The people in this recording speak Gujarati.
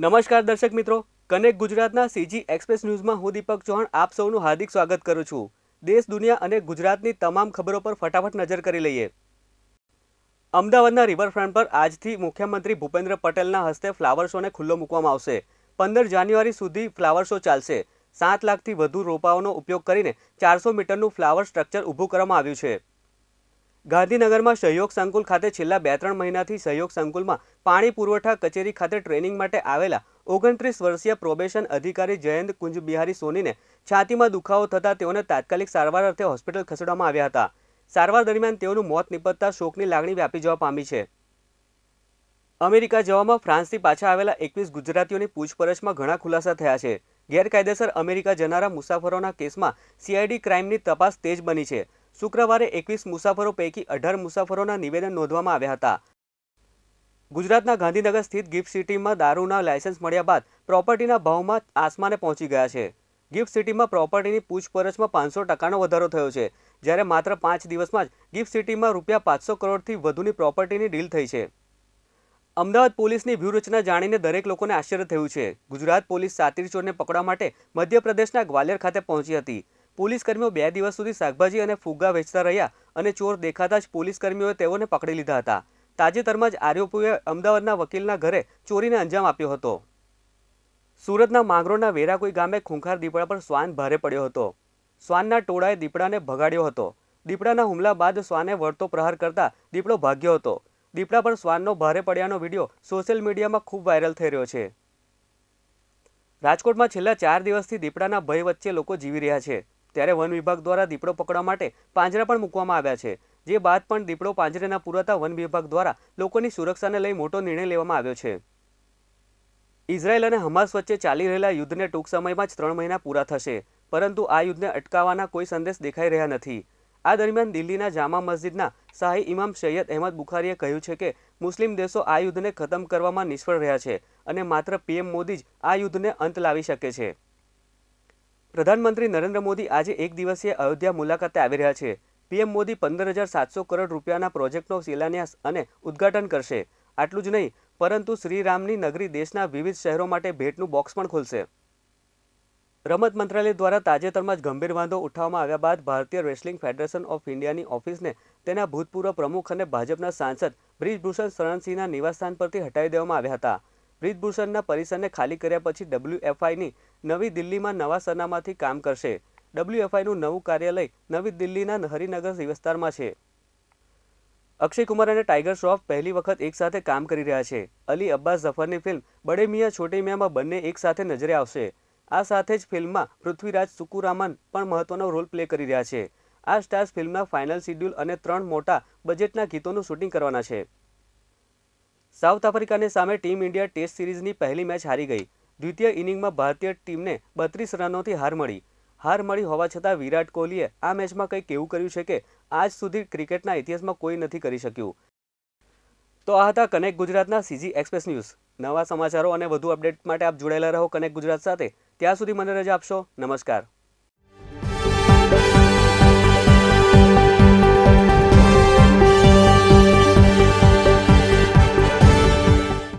નમસ્કાર દર્શક મિત્રો. કનેક્ટ ગુજરાતના સીજી એક્સપ્રેસ ન્યૂઝમાં હું દીપક ચૌહાણ આપ સૌનું હાર્દિક સ્વાગત કરું છું. દેશ, દુનિયા અને ગુજરાતની તમામ ખબરો પર ફટાફટ નજર કરી લઈએ. અમદાવાદના રિવરફ્રન્ટ પર આજથી મુખ્યમંત્રી ભૂપેન્દ્ર પટેલના હસ્તે ફ્લાવર શોને ખુલ્લો મૂકવામાં આવશે. પંદર જાન્યુઆરી સુધી ફ્લાવર શો ચાલશે. સાત લાખથી વધુ રોપાઓનો ઉપયોગ કરીને ચારસો મીટરનું ફ્લાવર સ્ટ્રક્ચર ઊભું કરવામાં આવ્યું છે. ગાંધીનગરમાં સહયોગ સંકુલ ખાતે છેલ્લા બે ત્રણ મહિનાથી સહયોગ સંકુલમાં પાણી પુરવઠા કચેરી ખાતે ટ્રેનિંગ માટે આવેલા ઓગણત્રીસ વર્ષીય પ્રોબેશન અધિકારી જયંત કુંજબિહારી સોનીને છાતીમાં દુખાવો થતાં તેઓને તાત્કાલિક સારવાર અર્થે હોસ્પિટલ ખસેડવામાં આવ્યા હતા. સારવાર દરમિયાન તેઓનું મોત નિપજતા શોકની લાગણી વ્યાપી જવા પામી છે. અમેરિકા જવામાં ફ્રાન્સથી પાછા આવેલા એકવીસ ગુજરાતીઓની પૂછપરછમાં ઘણા ખુલાસા થયા છે. ગેરકાયદેસર અમેરિકા જનારા મુસાફરોના કેસમાં સીઆઈડી ક્રાઇમની તપાસ તેજ બની છે. શુક્રવારે એકવીસ મુસાફરો પૈકી અઢાર મુસાફરોના નિવેદન નોંધવામાં આવ્યા હતા. ગુજરાતના ગાંધીનગર સ્થિત ગિફ્ટ સિટીમાં દારૂના લાયસન્સ મળ્યા બાદ પ્રોપર્ટીના ભાવમાં આસમાને પહોંચી ગયા છે. ગિફ્ટ સિટીમાં પ્રોપર્ટીની પૂછપરછમાં પાંચસો ટકાનો વધારો થયો છે, જ્યારે માત્ર પાંચ દિવસમાં જ ગિફ્ટ સિટીમાં રૂપિયા પાંચસો કરોડથી વધુની પ્રોપર્ટીની ડીલ થઈ છે. અમદાવાદ પોલીસની વ્યૂહરચના જાણીને દરેક લોકોને આશ્ચર્ય થયું છે. ગુજરાત પોલીસ સાતીર ચોરને પકડવા માટે મધ્યપ્રદેશના ગ્વાલિયર ખાતે પહોંચી હતી. પોલીસ કર્મીઓ બે દિવસ સુધી શાકભાજી અને ફુગ્ગા વેચતા રહ્યા અને ચોર દેખાતા જ પોલીસ કર્મીઓએ તેઓને પકડી લીધા હતા. તાજેતરમાં જ આરોપીઓએ અમદાવાદના વકીલના ઘરે ચોરીને અંજામ આપ્યો હતો. સુરતના માંગરોળના વેરાકોઈ ગામે ખૂંખાર દીપડા પર શ્વાન ભારે પડ્યો હતો. શ્વાનના ટોળાએ દીપડાને ભગાડ્યો હતો. દીપડાના હુમલા બાદ શ્વાને વળતો પ્રહાર કરતા દીપડો ભાગ્યો હતો. દીપડા પર શ્વાનનો ભારે પડ્યાનો વીડિયો સોશિયલ મીડિયામાં ખૂબ વાયરલ થઈ રહ્યો છે. રાજકોટમાં છેલ્લા ચાર દિવસથી દીપડાના ભય વચ્ચે લોકો જીવી રહ્યા છે. ત્યારે વન વિભાગ દ્વારા દીપડો પકડવા માટે પાંજરા પણ મૂકવામાં આવ્યા છે. જે બાદ પણ દીપડો પાંજરે ના પુરાતા વન વિભાગ દ્વારા લોકોની સુરક્ષાને લઈ મોટો નિર્ણય લેવામાં આવ્યો છે. ઇઝરાયલ અને હમાસ વચ્ચે ચાલી રહેલા યુદ્ધને ટૂંક સમયમાં જ ત્રણ મહિના પૂરા થશે, પરંતુ આ યુદ્ધને અટકાવવાના કોઈ સંદેશ દેખાઈ રહ્યા નથી. આ દરમિયાન દિલ્હીના જામા મસ્જિદના શાહી ઇમામ સૈયદ અહેમદ બુખારીએ કહ્યું છે કે, મુસ્લિમ દેશો આ યુદ્ધને ખતમ કરવામાં નિષ્ફળ રહ્યા છે અને માત્ર પીએમ મોદી જ આ યુદ્ધને અંત લાવી શકે છે. પ્રધાનમંત્રી નરેન્દ્ર મોદી આજે એક દિવસીય અયોધ્યા મુલાકાતે આવી રહ્યા છે. પીએમ મોદી પંદર હજાર સાતસો કરોડ રૂપિયાના પ્રોજેક્ટનો શિલાન્યાસ અને ઉદ્ઘાટન કરશે. આટલું જ નહીં, પરંતુ શ્રીરામની નગરી દેશના વિવિધ શહેરો માટે ભેટનું બોક્સ પણ ખોલશે. રમત મંત્રાલય દ્વારા તાજેતરમાં જ ગંભીર વાંધો ઉઠાવવામાં આવ્યા બાદ ભારતીય રેસલિંગ ફેડરેશન ઓફ ઇન્ડિયાની ઓફિસને તેના ભૂતપૂર્વ પ્રમુખ અને ભાજપના સાંસદ બ્રિજભૂષણ શરણસિંહના નિવાસસ્થાન પરથી હટાવી દેવામાં આવ્યા હતા. બ્રિજભૂષણના પરિસરને ખાલી કર્યા પછી ડબલ્યુએફઆઈની નવી દિલ્હીમાં નવા સરનામાથી કામ કરશે. ડબલ્યુએફઆઈનું નવું કાર્યાલય નવી દિલ્હીના હરિનગર વિસ્તારમાં છે. અક્ષય કુમાર અને ટાઈગર શ્રોફ પહેલી વખત એકસાથે કામ કરી રહ્યા છે. અલી અબ્બાસ ઝફરની ફિલ્મ બડે મિયા છોટે મિયામાં બંને એકસાથે નજરે આવશે. આ સાથે જ ફિલ્મમાં પૃથ્વીરાજ સુકુરામન પણ મહત્વનો રોલ પ્લે કરી રહ્યા છે. આ સ્ટાર્સ ફિલ્મના ફાઇનલ શિડ્યુલ અને ત્રણ મોટા બજેટના ગીતોનું શૂટિંગ કરવાના છે. સાઉથ આફ્રિકાને સામે ટીમ ઇન્ડિયા ટેસ્ટ સિરીઝની પહેલી મેચ હારી ગઈ. દ્વિતીય ઇનિંગમાં ભારતીય ટીમને બત્રીસ રનોથી હાર મળી. હાર મળી હોવા છતાં વિરાટ કોહલીએ આ મેચમાં કંઈક એવું કર્યું છે કે આજ સુધી ક્રિકેટના ઇતિહાસમાં કોઈ નથી કરી શક્યું. તો આ હતા કનેક્ટ ગુજરાતના સીજી એક્સપ્રેસ ન્યૂઝ. નવા સમાચારો અને વધુ અપડેટ માટે આપ જોડાયેલા રહો કનેક્ટ ગુજરાત સાથે. ત્યાં સુધી મને રજા આપશો. નમસ્કાર.